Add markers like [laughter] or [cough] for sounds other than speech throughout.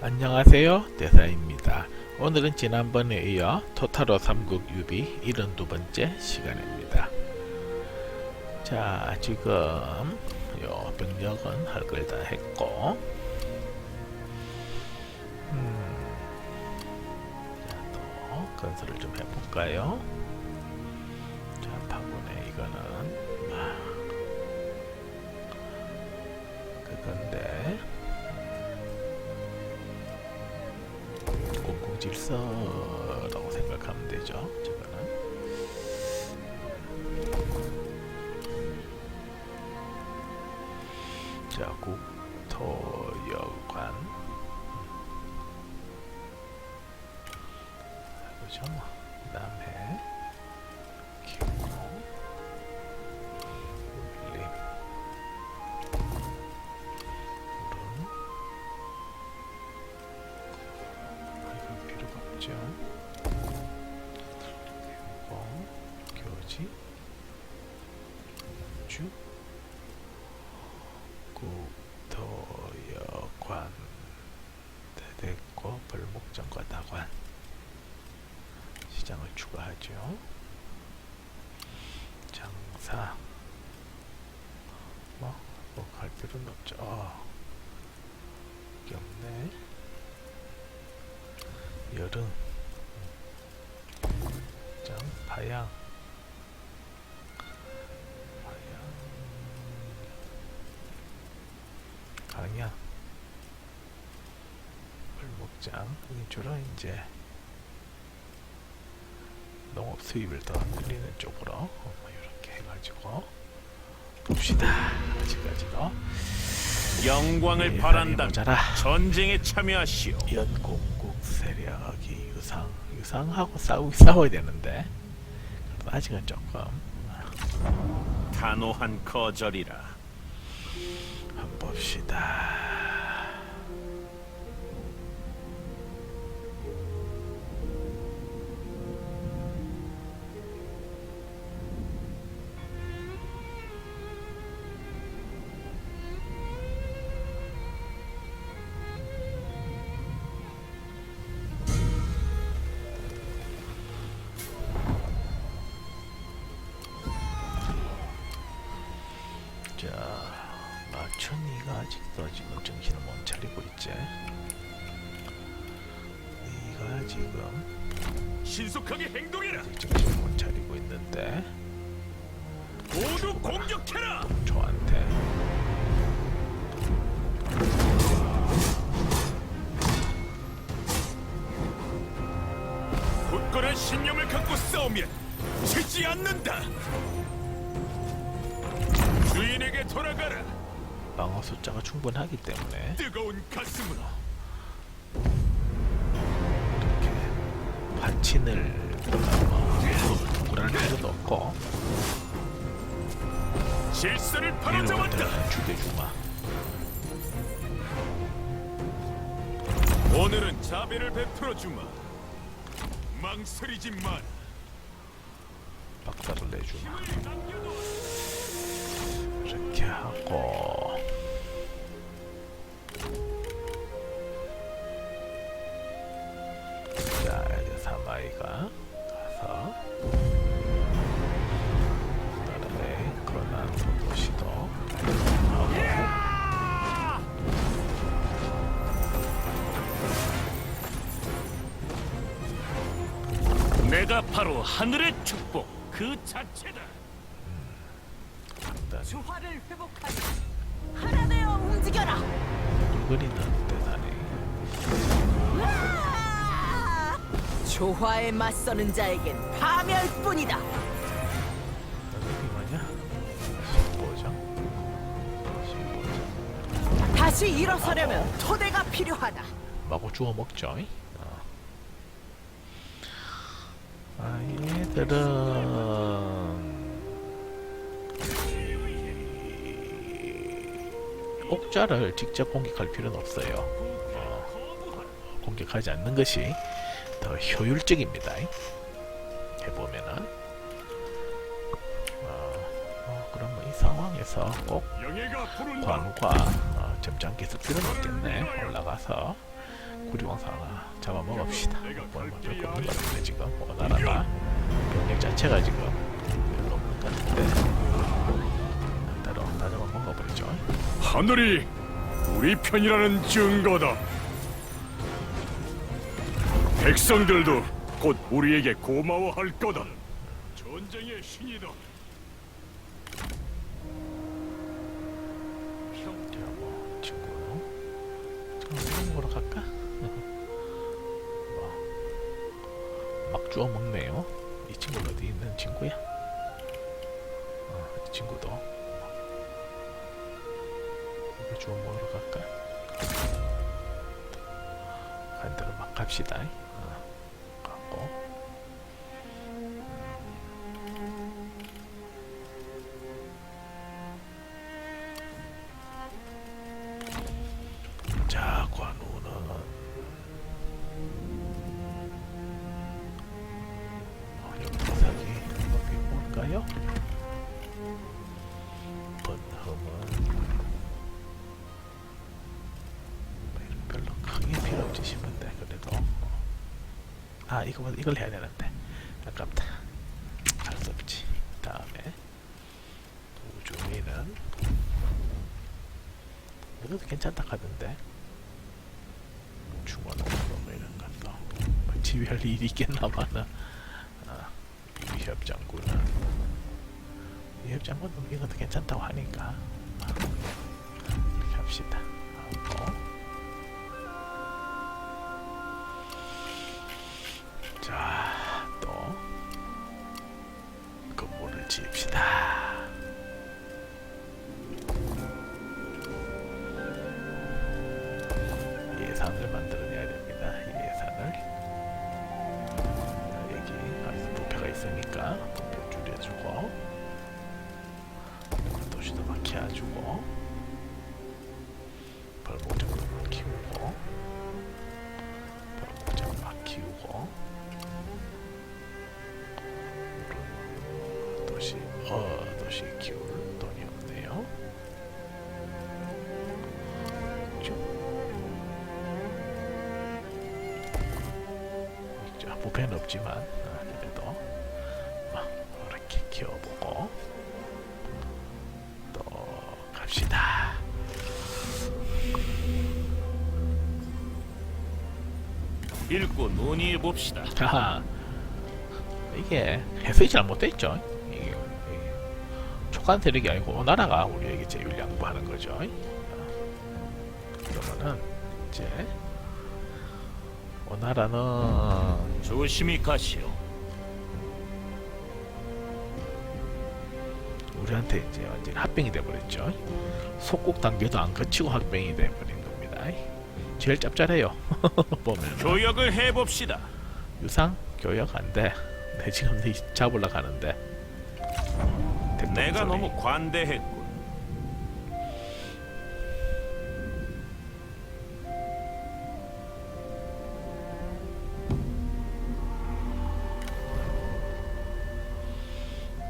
안녕하세요 대사입니다. 오늘은 지난번에 이어 토타로 삼국 유비 72번째 시간입니다. 자 지금 요 병력은 할 걸 다 했고 음, 자또 건설을 좀 해볼까요? 자 파군의 이거는 아, 그건데 질서라고 생각하면 되죠. 저거는 자 국토여관 그죠? 남해 없죠. 그리고 교지, 주, 국토여관, 대대고 벌목장과 다관 시장을 추가하죠. 장사 뭐, 뭐갈 필요는 없죠. 어, 없네. 여름. 짱 파양 파양 강양 벌목장 이 주로 이제. 농업 수입을 더 늘리는 쪽으로. 어, 뭐 이렇게 해가지고. 봅시다. 아직까지도. 영광을 예, 바란다. 전쟁에 참여하시오. 연공국 세력이 유상 유상하고 싸우 싸워야 되는데 아직은 조금 단호한 거절이라. 한번 봅시다. 아직도 지금 정신을 못 차리고 있지. 네가 지금 신속하게 행동해라. 정신을 못 차리고 있는데 모두 공격해라. 저한테 굳건한 신념을 갖고 싸우면 지지 않는다. 주인에게 돌아가라. 방어 숫자가 충분하기 때문에 뜨거운 가슴으로 이렇게 반친을 뭐 동그랄 필요도 없고 질서를 바로잡았다. 죽여주마. 오늘은 자비를 베풀어 주마. 망설이지 마라. 박살을 내주마. 이렇게 하고 자 이제 사마이가 가서 나라의 거난 소도시도 하고 내가 바로 하늘의 축복 그 자체다. 조화를 회복하자. 하나 되어 움직여라. 대단히 으아! 조화에 맞서는 자에겐 파멸뿐이다. 다시 일어서려면 토대가 필요하다. 마구 주워 먹죠. 어. 아, 얘들은 옥자를 직접 공격할 필요는 없어요. 어, 공격하지 않는 것이 더 효율적입니다. 해보면은 어, 어, 그럼 뭐 이 상황에서 꼭. 관과 어, 점장 계속 필요는 없겠네. 올라가서 구리왕사 하나 잡아먹읍시다 뭐 얼마 별거 없는 것 같은데 지금 원하나가 병력 자체가 지금 별로 없는 것 같은데 하늘이 우리 편이라는 증거다. 백성들도 곧 우리에게 고마워할 거다. 전쟁의 신이다. 자, 뭐 친구 지금 먹으러 갈까? 뭐, [laughs] 막 주워 먹네요. 이 친구는 어디 있는 친구야? 어, 이 친구도 주워 먹으러 갈까? 간 대로 막 갑시다. 어, 가고 아 이거 이걸 해야 되는데. 아깝다. 할 수 없지. 다음에 도중이는 이것도 괜찮다 하던데. 중원은 뭐 이런 것도. 뭐 지휘할 일이 있겠나마는. 아, 위협 장군은 위협 장군도 이것도 괜찮다고 하니까. 아, 이렇게 합시다. 하고 지읍시다. 예산을 만들어내야 됩니다. 이 예산을. 자, 여기 아직 부패가 있으니까 부패 줄여주고 도시도 막 키워주고 부패는 없지만 아, 그래도 막 이렇게 키워보고 또 갑시다. 읽고 논의해 봅시다. 하하, 이게 해석이 잘못됐죠. 이게, 이게 촉간 세력이 아니고 나라가 우리에게 제일 양보하는 거죠. 아, 그러면은 이제 오나라는 조심히 가시오. 우리한테 이제 완전 합병이 돼버렸죠. 속국 단계도 안 거치고 합병이 돼버린 겁니다. 제일 짭짤해요. [laughs] 보면 교역을 해 봅시다. 유상 교역 안 돼. 내 지금 네 잡으러 가는데. 내가 소리. 너무 관대했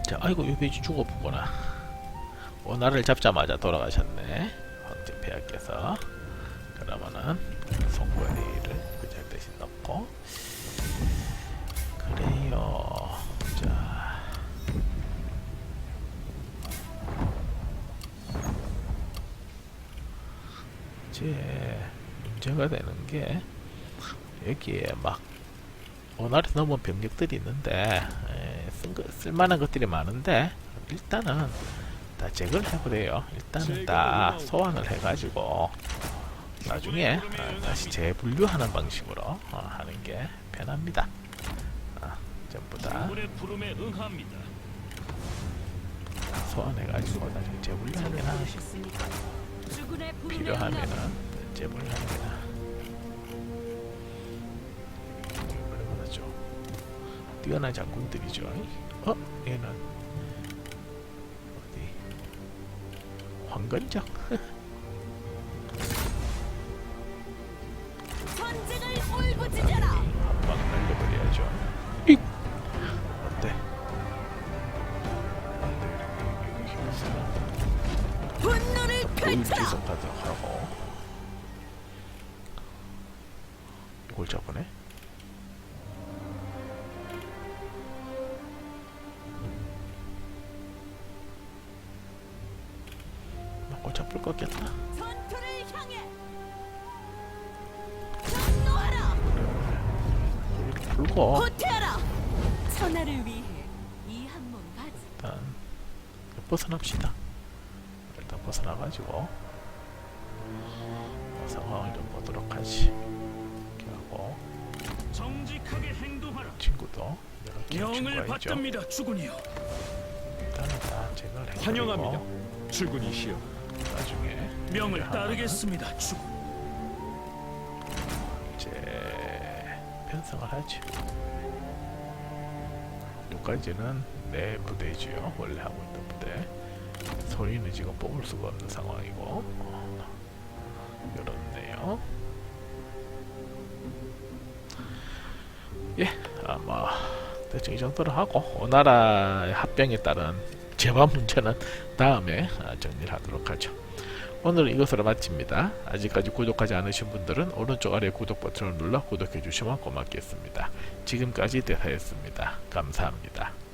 자, 아이고 유배지 죽어보구나. 원화를 잡자마자 돌아가셨네. 황제 폐하께서. 그러면은 송권이를 그절 대신 넣고. 그래요. 자. 이제 문제가 되는 게 여기에 막 원활에 넘은 병력들이 있는데 거, 쓸만한 것들이 많은데 일단은 다 제거를 해버려요. 일단은 다 소환을 해가지고 나중에 아, 다시 재분류하는 방식으로 어, 하는 게 편합니다. 아, 전부 다. 소환해가지고 나중에 재분류하면 필요하면은 재분류합니다. 뛰어난 장군들이죠. 어? 얘는 어디? 황건적? 한방 날려버려야죠. 익! 어때? 분노를 펼쳐라 골 잡으네. 잡을 것 같겠다. 이렇게 풀고 호퇴하라 천하를 위해 이한몸 바지 일단 벗어납시다. 일단 벗어나가지고 상황을 좀 보도록 하지. 이렇게 하고 정직하게 행동하라. 친구도 명을. 받듭니다, 주군이요. 일단은 다 제거를 해버리고 환영합니다. 출근이시여. 나중에 명을 따르겠습니다, 주군. 이제 편성을 하지. 여기까지는 내 부대지요. 원래 하고 있던 부대. 소리는 지금 뽑을 수가 없는 상황이고. 어, 이렇네요. 예, 아마 대충 이 정도로 하고 오나라의 합병에 따른 재반 문제는 다음에 아, 정리를 하도록 하죠. 오늘 이것으로 마칩니다. 아직까지 구독하지 않으신 분들은 오른쪽 아래 구독 버튼을 눌러 구독해 주시면 고맙겠습니다. 지금까지 대사였습니다. 감사합니다.